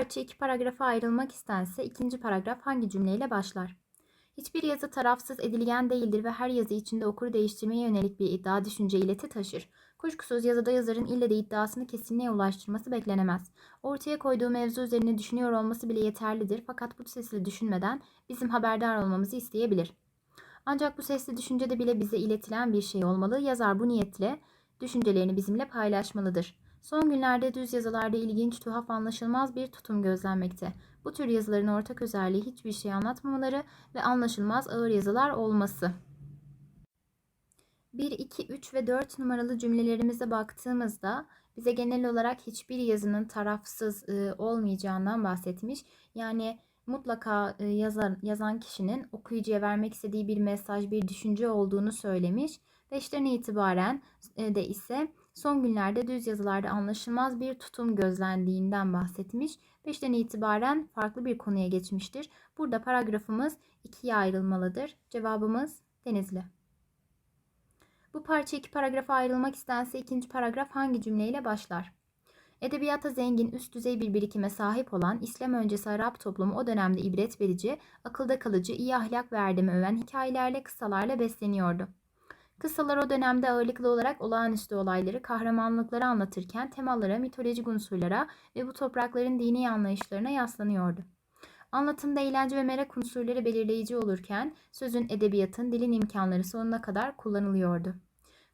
parça iki paragrafa ayrılmak istense ikinci paragraf hangi cümleyle başlar? Hiçbir yazı tarafsız edilgen değildir ve her yazı içinde okuru değiştirmeye yönelik bir iddia, düşünce, ileti taşır. Kuşkusuz yazıda yazarın ille de iddiasını kesinliğe ulaştırması beklenemez. Ortaya koyduğu mevzu üzerine düşünüyor olması bile yeterlidir fakat bu sesli düşünmeden bizim haberdar olmamızı isteyebilir. Ancak bu sesli düşüncede bile bize iletilen bir şey olmalı. Yazar bu niyetle düşüncelerini bizimle paylaşmalıdır. Son günlerde düz yazılarda ilginç, tuhaf, anlaşılmaz bir tutum gözlenmekte. Bu tür yazıların ortak özelliği hiçbir şey anlatmamaları ve anlaşılmaz ağır yazılar olması. 1, 2, 3 ve 4 numaralı cümlelerimize baktığımızda bize genel olarak hiçbir yazının tarafsız e, olmayacağından bahsetmiş. Yani mutlaka e, yazan, yazan kişinin okuyucuya vermek istediği bir mesaj, bir düşünce olduğunu söylemiş. Beşten itibaren e, de ise son günlerde düz yazılarda anlaşılmaz bir tutum gözlendiğinden bahsetmiş. Beşten itibaren farklı bir konuya geçmiştir. Burada paragrafımız ikiye ayrılmalıdır. Cevabımız Denizli. Bu parça iki paragrafa ayrılmak istense ikinci paragraf hangi cümleyle başlar? Edebiyata zengin, üst düzey bir birikime sahip olan İslam öncesi Arap toplumu o dönemde ibret verici, akılda kalıcı, iyi ahlak ve erdemi öven hikayelerle, kıssalarla besleniyordu. Kıssalar o dönemde ağırlıklı olarak olağanüstü olayları, kahramanlıkları anlatırken temalara, mitolojik unsurlara ve bu toprakların dini anlayışlarına yaslanıyordu. Anlatımda eğlence ve merak unsurları belirleyici olurken sözün, edebiyatın, dilin imkanları sonuna kadar kullanılıyordu.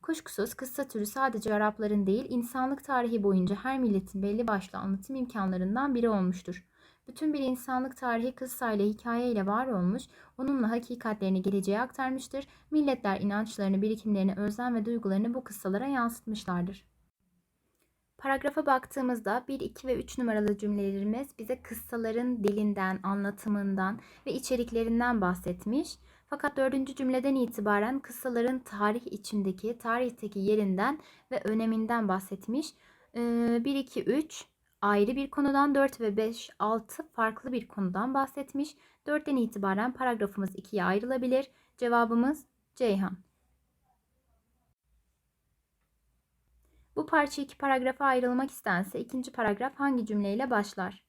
Kuşkusuz kıssa türü sadece Arapların değil, insanlık tarihi boyunca her milletin belli başlı anlatım imkanlarından biri olmuştur. Bütün bir insanlık tarihi kıssayla, hikayeyle var olmuş, onunla hakikatlerini geleceğe aktarmıştır. Milletler inançlarını, birikimlerini, özlem ve duygularını bu kıssalara yansıtmışlardır. Paragrafa baktığımızda 1, 2 ve 3 numaralı cümlelerimiz bize kıssaların dilinden, anlatımından ve içeriklerinden bahsetmiş. Fakat dördüncü cümleden itibaren kıssaların tarih içindeki, tarihteki yerinden ve öneminden bahsetmiş. 1, 2, 3 ayrı bir konudan 4 ve 5, 6 farklı bir konudan bahsetmiş. 4'ten itibaren paragrafımız ikiye ayrılabilir. Cevabımız Ceyhan. Bu parça iki paragrafa ayrılmak istense ikinci paragraf hangi cümleyle başlar?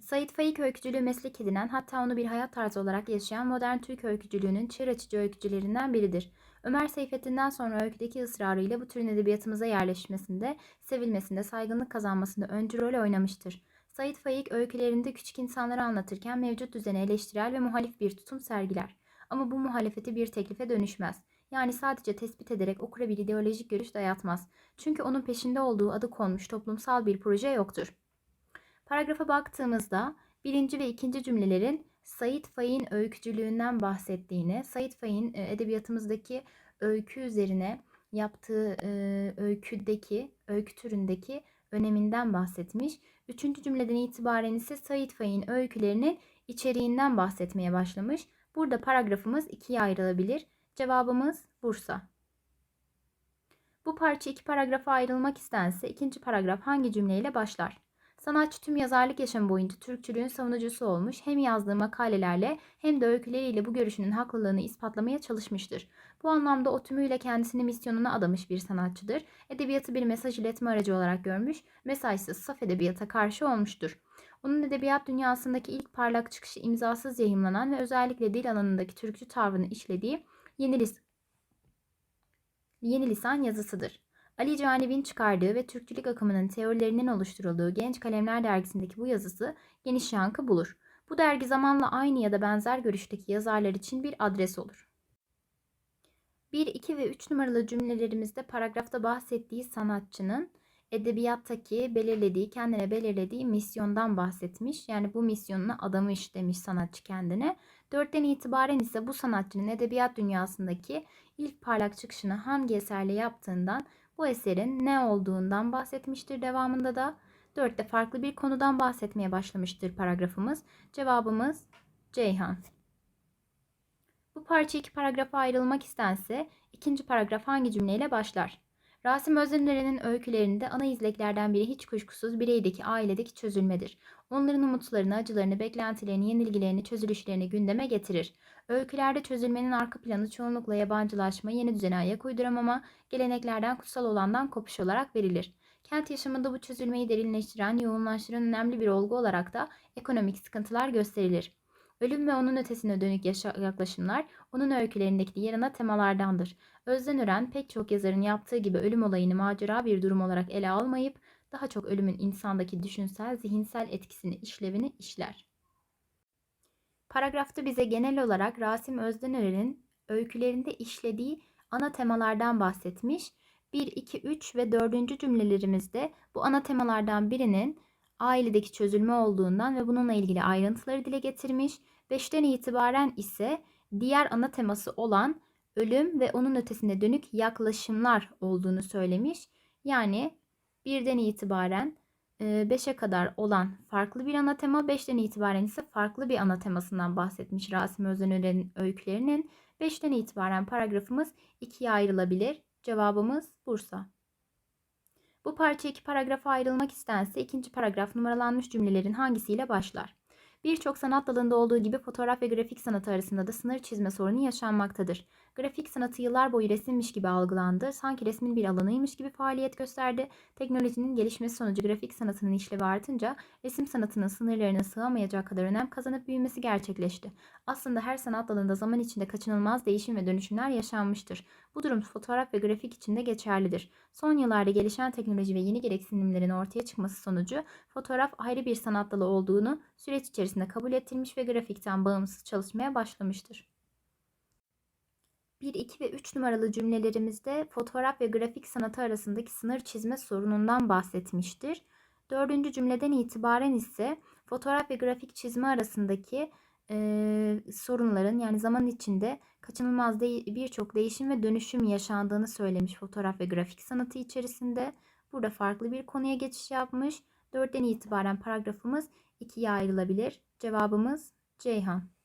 Said Faik öykücülüğü meslek edinen hatta onu bir hayat tarzı olarak yaşayan modern Türk öykücülüğünün çığır açıcı öykücülerinden biridir. Ömer Seyfettin'den sonra öyküdeki ısrarıyla bu türün edebiyatımıza yerleşmesinde, sevilmesinde, saygınlık kazanmasında öncü rol oynamıştır. Said Faik öykülerinde küçük insanları anlatırken mevcut düzene eleştirel ve muhalif bir tutum sergiler. Ama bu muhalefeti bir teklife dönüşmez. Yani sadece tespit ederek okura bir ideolojik görüş dayatmaz. Çünkü onun peşinde olduğu adı konmuş toplumsal bir proje yoktur. Paragrafa baktığımızda birinci ve ikinci cümlelerin Said Faik'in öykücülüğünden bahsettiğini, Said Faik'in e, edebiyatımızdaki öykü üzerine yaptığı e, öyküdeki, öykü türündeki öneminden bahsetmiş. Üçüncü cümleden itibaren ise Said Faik'in öykülerinin içeriğinden bahsetmeye başlamış. Burada paragrafımız ikiye ayrılabilir. Cevabımız Bursa. Bu parça iki paragrafa ayrılmak istense ikinci paragraf hangi cümleyle başlar? Sanatçı tüm yazarlık yaşamı boyunca Türkçülüğün savunucusu olmuş, hem yazdığı makalelerle hem de öyküleriyle bu görüşünün haklılığını ispatlamaya çalışmıştır. Bu anlamda o tümüyle kendisini misyonuna adamış bir sanatçıdır. Edebiyatı bir mesaj iletme aracı olarak görmüş, mesajsız saf edebiyata karşı olmuştur. Onun edebiyat dünyasındaki ilk parlak çıkışı imzasız yayımlanan ve özellikle dil alanındaki türkçü tavrını işlediği yeni, lis yeni lisan yazısıdır. Ali Caniv'in çıkardığı ve Türkçülük akımının teorilerinin oluşturulduğu Genç Kalemler dergisindeki bu yazısı geniş yankı bulur. Bu dergi zamanla aynı ya da benzer görüşteki yazarlar için bir adres olur. 1, 2 ve 3 numaralı cümlelerimizde paragrafta bahsettiği sanatçının edebiyattaki belirlediği, kendine belirlediği misyondan bahsetmiş. Yani bu misyonuna adamış demiş sanatçı kendine. Dörtten itibaren ise bu sanatçının edebiyat dünyasındaki ilk parlak çıkışını hangi eserle yaptığından bu eserin ne olduğundan bahsetmiştir devamında da. Dörtte farklı bir konudan bahsetmeye başlamıştır paragrafımız. Cevabımız Ceyhan. Bu parça iki paragrafa ayrılmak istense ikinci paragraf hangi cümleyle başlar? Rasim Özdemir'in öykülerinde ana izleklerden biri hiç kuşkusuz bireydeki, ailedeki çözülmedir. Onların umutlarını, acılarını, beklentilerini, yenilgilerini, çözülüşlerini gündeme getirir. Öykülerde çözülmenin arka planı çoğunlukla yabancılaşma, yeni düzene ayak uyduramama, geleneklerden kutsal olandan kopuş olarak verilir. Kent yaşamında bu çözülmeyi derinleştiren, yoğunlaştıran önemli bir olgu olarak da ekonomik sıkıntılar gösterilir. Ölüm ve onun ötesine dönük yaklaşımlar onun öykülerindeki diğer ana temalardandır. Özden Ören pek çok yazarın yaptığı gibi ölüm olayını macera bir durum olarak ele almayıp daha çok ölümün insandaki düşünsel, zihinsel etkisini, işlevini işler. Paragrafta bize genel olarak Rasim Özdenören'in öykülerinde işlediği ana temalardan bahsetmiş. 1, 2, 3 ve 4. cümlelerimizde bu ana temalardan birinin ailedeki çözülme olduğundan ve bununla ilgili ayrıntıları dile getirmiş. 5'ten itibaren ise diğer ana teması olan ölüm ve onun ötesine dönük yaklaşımlar olduğunu söylemiş. Yani birden itibaren 5'e kadar olan farklı bir ana tema, 5'ten itibaren ise farklı bir ana temasından bahsetmiş Rasim Özdenören'in öykülerinin. 5'ten itibaren paragrafımız ikiye ayrılabilir. Cevabımız Bursa. Bu parça iki paragrafa ayrılmak istense ikinci paragraf numaralanmış cümlelerin hangisiyle başlar? Birçok sanat dalında olduğu gibi fotoğraf ve grafik sanatı arasında da sınır çizme sorunu yaşanmaktadır. Grafik sanatı yıllar boyu resimmiş gibi algılandı, sanki resmin bir alanıymış gibi faaliyet gösterdi. Teknolojinin gelişmesi sonucu grafik sanatının işlevi artınca resim sanatının sınırlarına sığamayacak kadar önem kazanıp büyümesi gerçekleşti. Aslında her sanat dalında zaman içinde kaçınılmaz değişim ve dönüşümler yaşanmıştır. Bu durum fotoğraf ve grafik için de geçerlidir. Son yıllarda gelişen teknoloji ve yeni gereksinimlerin ortaya çıkması sonucu fotoğraf ayrı bir sanat dalı olduğunu süreç içerisinde kabul ettirmiş ve grafikten bağımsız çalışmaya başlamıştır. 1, 2 ve 3 numaralı cümlelerimizde fotoğraf ve grafik sanatı arasındaki sınır çizme sorunundan bahsetmiştir. Dördüncü cümleden itibaren ise fotoğraf ve grafik çizme arasındaki e, sorunların yani zaman içinde kaçınılmaz de, birçok değişim ve dönüşüm yaşandığını söylemiş fotoğraf ve grafik sanatı içerisinde. Burada farklı bir konuya geçiş yapmış. Dörtten itibaren paragrafımız ikiye ayrılabilir. Cevabımız Ceyhan.